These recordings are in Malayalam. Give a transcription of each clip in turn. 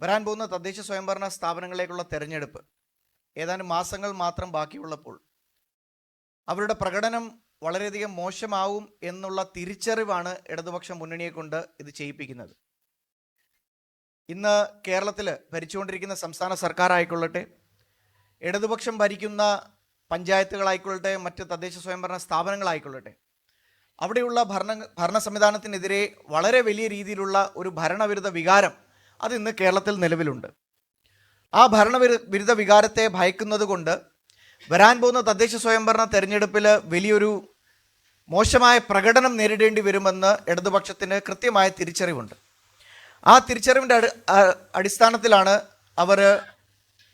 വരാൻ പോകുന്ന തദ്ദേശ സ്വയംഭരണ സ്ഥാപനങ്ങളിലേക്കുള്ള തെരഞ്ഞെടുപ്പ് ഏതാനും മാസങ്ങൾ മാത്രം ബാക്കിയുള്ളപ്പോൾ അവരുടെ പ്രകടനം വളരെയധികം മോശമാവും എന്നുള്ള തിരിച്ചറിവാണ് ഇടതുപക്ഷ മുന്നണിയെ കൊണ്ട് ഇത് ചെയ്യിപ്പിക്കുന്നത്. ഇന്ന് കേരളത്തിൽ ഭരിച്ചുകൊണ്ടിരിക്കുന്ന സംസ്ഥാന സർക്കാർ ആയിക്കൊള്ളട്ടെ ഇടതുപക്ഷം ഭരിക്കുന്ന പഞ്ചായത്തുകളായിക്കൊള്ളട്ടെ മറ്റ് തദ്ദേശ സ്വയംഭരണ സ്ഥാപനങ്ങളായിക്കൊള്ളട്ടെ അവിടെയുള്ള ഭരണ ഭരണ സംവിധാനത്തിനെതിരെ വളരെ വലിയ രീതിയിലുള്ള ഒരു ഭരണവിരുദ്ധ വികാരം അത് ഇന്ന് കേരളത്തിൽ നിലവിലുണ്ട്. ആ ഭരണവിരു വിരുദ്ധ വികാരത്തെ ഭയക്കുന്നത് കൊണ്ട് വരാൻ പോകുന്ന തദ്ദേശ സ്വയംഭരണ തെരഞ്ഞെടുപ്പിൽ വലിയൊരു മോശമായ പ്രകടനം നേരിടേണ്ടി വരുമെന്ന് ഇടതുപക്ഷത്തിന് കൃത്യമായ തിരിച്ചറിവുണ്ട്. ആ തിരിച്ചറിവിന്റെ അടിസ്ഥാനത്തിലാണ് അവർ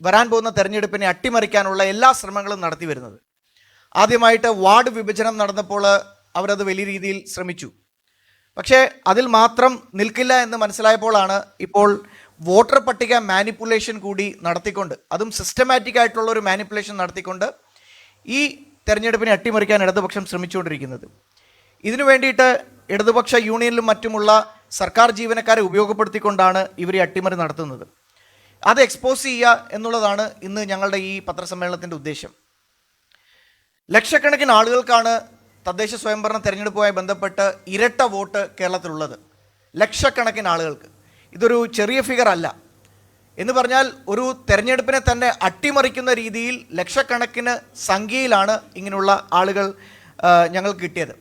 വരാൻ പോകുന്ന തെരഞ്ഞെടുപ്പിനെ അട്ടിമറിക്കാനുള്ള എല്ലാ ശ്രമങ്ങളും നടത്തി വരുന്നത്. ആദ്യമായിട്ട് വാർഡ് വിഭജനം നടന്നപ്പോൾ അവരത് വലിയ രീതിയിൽ ശ്രമിച്ചു. പക്ഷേ അതിൽ മാത്രം നിൽക്കില്ല എന്ന് മനസ്സിലായപ്പോഴാണ് ഇപ്പോൾ വോട്ടർ പട്ടിക മാനിപ്പുലേഷൻ കൂടി നടത്തിക്കൊണ്ട് അതും സിസ്റ്റമാറ്റിക് ആയിട്ടുള്ള ഒരു മാനിപ്പുലേഷൻ നടത്തിക്കൊണ്ട് ഈ തെരഞ്ഞെടുപ്പിനെ അട്ടിമറിക്കാൻ ഇടതുപക്ഷം ശ്രമിച്ചുകൊണ്ടിരിക്കുന്നത്. ഇതിനു വേണ്ടിയിട്ട് ഇടതുപക്ഷ യൂണിയനിലും മറ്റുമുള്ള സർക്കാർ ജീവനക്കാരെ ഉപയോഗപ്പെടുത്തിക്കൊണ്ടാണ് ഇവർ ഈ അട്ടിമറി നടത്തുന്നത്. അത് എക്സ്പോസ് ചെയ്യുക എന്നുള്ളതാണ് ഇന്ന് ഞങ്ങളുടെ ഈ പത്രസമ്മേളനത്തിന്റെ ഉദ്ദേശം. ലക്ഷക്കണക്കിന് ആളുകൾക്കാണ് തദ്ദേശ സ്വയംഭരണ തെരഞ്ഞെടുപ്പുമായി ബന്ധപ്പെട്ട് ഇരട്ട വോട്ട് കേരളത്തിലുള്ളത്. ലക്ഷക്കണക്കിന് ആളുകൾക്ക്. ഇതൊരു ചെറിയ ഫിഗർ അല്ല. എന്ന് പറഞ്ഞാൽ ഒരു തെരഞ്ഞെടുപ്പിനെ തന്നെ അട്ടിമറിക്കുന്ന രീതിയിൽ ലക്ഷക്കണക്കിന് സംഖ്യയിലാണ് ഇങ്ങനെയുള്ള ആളുകൾ ഞങ്ങൾ കിട്ടിയത്.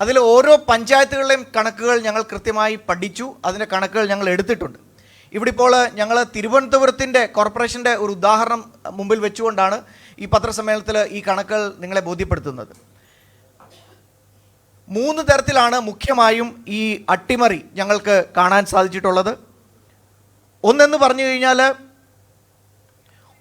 അതിൽ ഓരോ പഞ്ചായത്തുകളിലെയും കണക്കുകൾ ഞങ്ങൾ കൃത്യമായി പഠിച്ചു. അതിന്റെ കണക്കുകൾ ഞങ്ങൾ എടുത്തിട്ടുണ്ട്. ഇവിടെ ഇപ്പോൾ ഞങ്ങൾ തിരുവനന്തപുരത്തിന്റെ കോർപ്പറേഷന്റെ ഒരു ഉദാഹരണം മുമ്പിൽ വെച്ചുകൊണ്ടാണ് ഈ പത്രസമ്മേളനത്തിൽ ഈ കണക്കുകൾ നിങ്ങളെ ബോധ്യപ്പെടുത്തുന്നത്. മൂന്ന് തരത്തിലാണ് മുഖ്യമായും ഈ അട്ടിമറി ഞങ്ങൾക്ക് കാണാൻ സാധിച്ചിട്ടുള്ളത്. ഒന്നെന്ന് പറഞ്ഞു കഴിഞ്ഞാൽ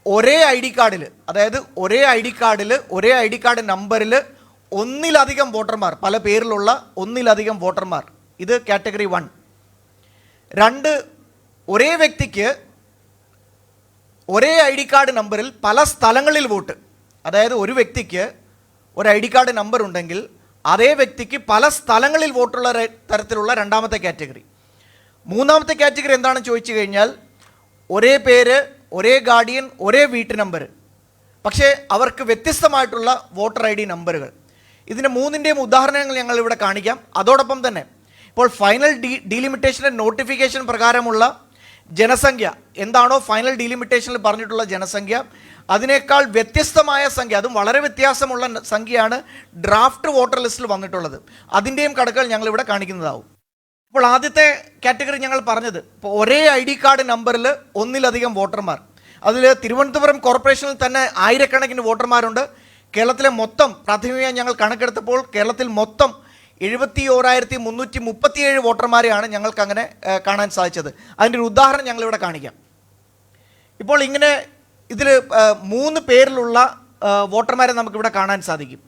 ഒരേ ഐ ഡി കാർഡിൽ അതായത് ഒരേ ഐ ഡി കാർഡിൽ ഒരേ ഐ ഡി കാർഡ് നമ്പറിൽ ഒന്നിലധികം വോട്ടർമാർ പല പേരിലുള്ള ഒന്നിലധികം വോട്ടർമാർ. ഇത് കാറ്റഗറി വൺ. രണ്ട് ഒരേ വ്യക്തിക്ക് ഒരേ ഐ ഡി കാർഡ് നമ്പറിൽ പല സ്ഥലങ്ങളിൽ വോട്ട്. അതായത് ഒരു വ്യക്തിക്ക് ഒരു ഐ ഡി കാർഡ് നമ്പർ ഉണ്ടെങ്കിൽ അതേ വ്യക്തിക്ക് പല സ്ഥലങ്ങളിൽ വോട്ടുള്ള തരത്തിലുള്ള രണ്ടാമത്തെ കാറ്റഗറി. മൂന്നാമത്തെ കാറ്റഗറി എന്താണെന്ന് ചോദിച്ചു കഴിഞ്ഞാൽ ഒരേ പേര് ഒരേ ഗാർഡിയൻ ഒരേ വീട്ടു നമ്പർ പക്ഷേ അവർക്ക് വ്യത്യസ്തമായിട്ടുള്ള വോട്ടർ ഐ ഡി നമ്പറുകൾ. ഇതിന്റെ മൂന്നിന്റെയും ഉദാഹരണങ്ങൾ ഞങ്ങൾ ഇവിടെ കാണിക്കാം. അതോടൊപ്പം തന്നെ ഇപ്പോൾ ഫൈനൽ ഡി ഡീലിമിറ്റേഷന്റെ നോട്ടിഫിക്കേഷൻ പ്രകാരമുള്ള ജനസംഖ്യ എന്താണോ ഫൈനൽ ഡീലിമിറ്റേഷനിൽ പറഞ്ഞിട്ടുള്ള ജനസംഖ്യ അതിനേക്കാൾ വ്യത്യസ്തമായ സംഖ്യ അതും വളരെ വ്യത്യാസമുള്ള സംഖ്യയാണ് ഡ്രാഫ്റ്റ് വോട്ടർ ലിസ്റ്റിൽ വന്നിട്ടുള്ളത്. അതിന്റെയും കണക്കുകൾ ഞങ്ങളിവിടെ കാണിക്കുന്നതാവും. അപ്പോൾ ആദ്യത്തെ കാറ്റഗറി ഞങ്ങൾ പറഞ്ഞത് ഇപ്പോൾ ഒരേ ഐ ഡി കാർഡ് നമ്പറിൽ ഒന്നിലധികം വോട്ടർമാർ. അതിൽ തിരുവനന്തപുരം കോർപ്പറേഷനിൽ തന്നെ ആയിരക്കണക്കിന് വോട്ടർമാരുണ്ട്. കേരളത്തിലെ മൊത്തം പ്രാഥമികമായി ഞങ്ങൾ കണക്കെടുത്തപ്പോൾ കേരളത്തിൽ മൊത്തം എഴുപത്തി ഓരായിരത്തി മുന്നൂറ്റി മുപ്പത്തിയേഴ് വോട്ടർമാരെയാണ് ഞങ്ങൾക്ക് അങ്ങനെ കാണാൻ സാധിച്ചത്. അതിന്റെ ഒരു ഉദാഹരണം ഞങ്ങളിവിടെ കാണിക്കാം. ഇപ്പോൾ ഇങ്ങനെ ഇതിൽ മൂന്ന് പേരിലുള്ള വോട്ടർമാരെ നമുക്കിവിടെ കാണാൻ സാധിക്കും.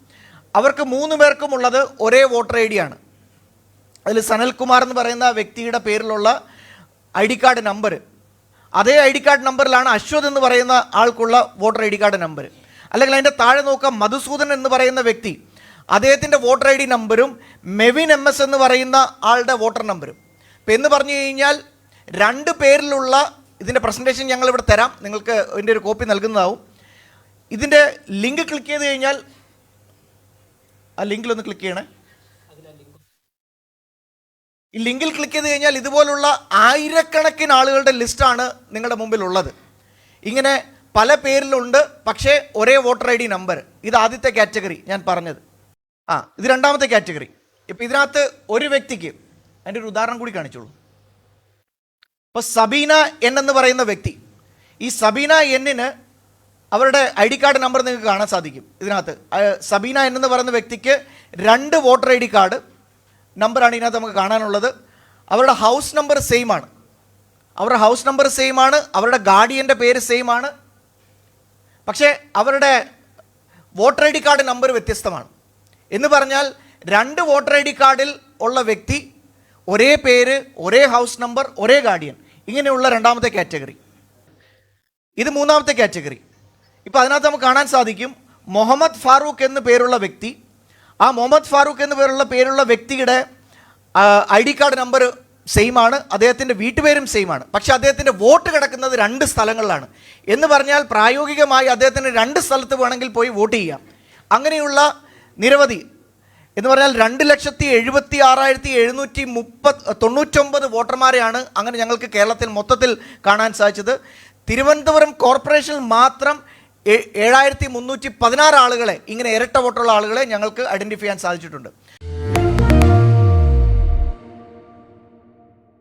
അവർക്ക് മൂന്ന് പേർക്കും ഉള്ളത് ഒരേ വോട്ടർ ഐ ഡി ആണ്. അതിൽ സനൽകുമാർ എന്ന് പറയുന്ന വ്യക്തിയുടെ പേരിലുള്ള ഐ ഡി കാർഡ് നമ്പർ അതേ ഐ ഡി കാർഡ് നമ്പറിലാണ് അശ്വത് എന്ന് പറയുന്ന ആൾക്കുള്ള voter I D card number അല്ലെങ്കിൽ അതിന്റെ താഴെ നോക്കാം മധുസൂദൻ എന്ന് പറയുന്ന വ്യക്തി. അദ്ദേഹത്തിന്റെ വോട്ടർ ഐ ഡി നമ്പരും മെവിൻ എം എസ് എന്ന് പറയുന്ന ആളുടെ വോട്ടർ നമ്പരും. ഇപ്പം എന്ന് പറഞ്ഞു കഴിഞ്ഞാൽ രണ്ട് പേരിലുള്ള ഇതിന്റെ പ്രസന്റേഷൻ ഞങ്ങൾ ഇവിടെ തരാം. നിങ്ങൾക്ക് ഇതിന്റെ ഒരു കോപ്പി നൽകുന്നതാവും. ഇതിന്റെ ലിങ്ക് ക്ലിക്ക് ചെയ്ത് കഴിഞ്ഞാൽ ആ ലിങ്കിലൊന്ന് ക്ലിക്ക് ചെയ്യണേ. ഈ ലിങ്കിൽ ക്ലിക്ക് ചെയ്ത് കഴിഞ്ഞാൽ ഇതുപോലുള്ള ആയിരക്കണക്കിന് ആളുകളുടെ ലിസ്റ്റാണ് നിങ്ങളുടെ മുമ്പിൽ ഉള്ളത് ഇങ്ങനെ പല പേരിലുണ്ട് പക്ഷേ ഒരേ വോട്ടർ ഐ ഡി നമ്പർ ഇത് ആദ്യത്തെ കാറ്റഗറി ഞാൻ പറഞ്ഞത്. ആ ഇത് രണ്ടാമത്തെ കാറ്റഗറി ഇപ്പം ഇതിനകത്ത് ഒരു വ്യക്തിക്ക് അതിന്റെ ഒരു ഉദാഹരണം കൂടി കാണിച്ചോളൂ. ഇപ്പോൾ സബീന എൻ എന്ന് പറയുന്ന വ്യക്തി ഈ സബീന എന്നിന് അവരുടെ ഐ ഡി കാർഡ് നമ്പർ നിങ്ങൾക്ക് കാണാൻ സാധിക്കും ഇതിനകത്ത്. സബീന എൻ എന്ന് പറയുന്ന വ്യക്തിക്ക് രണ്ട് വോട്ടർ ഐ ഡി കാർഡ് നമ്പറാണ് ഇതിനകത്ത് നമുക്ക് കാണാനുള്ളത്. അവരുടെ ഹൗസ് നമ്പർ സെയിം ആണ്. അവരുടെ ഹൗസ് നമ്പർ സെയിം ആണ് അവരുടെ ഗാർഡിയന്റെ പേര് സെയിം ആണ്. പക്ഷേ അവരുടെ voter I D card number വ്യത്യസ്തമാണ്. എന്ന് പറഞ്ഞാൽ രണ്ട് വോട്ടർ ഐ ഡി കാർഡിൽ ഉള്ള വ്യക്തി ഒരേ പേര് ഒരേ ഹൗസ് നമ്പർ ഒരേ ഗാർഡിയൻ. ഇങ്ങനെയുള്ള രണ്ടാമത്തെ കാറ്റഗറി. ഇത് മൂന്നാമത്തെ കാറ്റഗറി. ഇപ്പോൾ അതിനകത്ത് നമുക്ക് കാണാൻ സാധിക്കും മുഹമ്മദ് ഫാറൂഖ് എന്ന് പേരുള്ള വ്യക്തി. ആ മുഹമ്മദ് ഫാറൂഖ് എന്ന് പേരുള്ള പേരുള്ള വ്യക്തിയുടെ I D card number same ആണ് അദ്ദേഹത്തിന്റെ വീട്ടുപേരും സെയിം ആണ്. പക്ഷെ അദ്ദേഹത്തിന്റെ വോട്ട് കിടക്കുന്നത് രണ്ട് സ്ഥലങ്ങളിലാണ്. എന്ന് പറഞ്ഞാൽ പ്രായോഗികമായി അദ്ദേഹത്തിന് രണ്ട് സ്ഥലത്ത് വേണമെങ്കിൽ പോയി വോട്ട് ചെയ്യാം. അങ്ങനെയുള്ള നിരവധി എന്ന് പറഞ്ഞാൽ രണ്ട് ലക്ഷത്തി എഴുപത്തി ആറായിരത്തി എഴുന്നൂറ്റി മുപ്പത് തൊണ്ണൂറ്റൊമ്പത് വോട്ടർമാരെയാണ് അങ്ങനെ ഞങ്ങൾക്ക് കേരളത്തിൽ മൊത്തത്തിൽ കാണാൻ സാധിച്ചത്. തിരുവനന്തപുരം കോർപ്പറേഷനിൽ മാത്രം ഏഴായിരത്തി മുന്നൂറ്റി പതിനാറ് ആളുകളെ ഇങ്ങനെ ഇരട്ട വോട്ടുള്ള ആളുകളെ ഞങ്ങൾക്ക് ഐഡന്റിഫൈ ചെയ്യാൻ സാധിച്ചിട്ടുണ്ട്.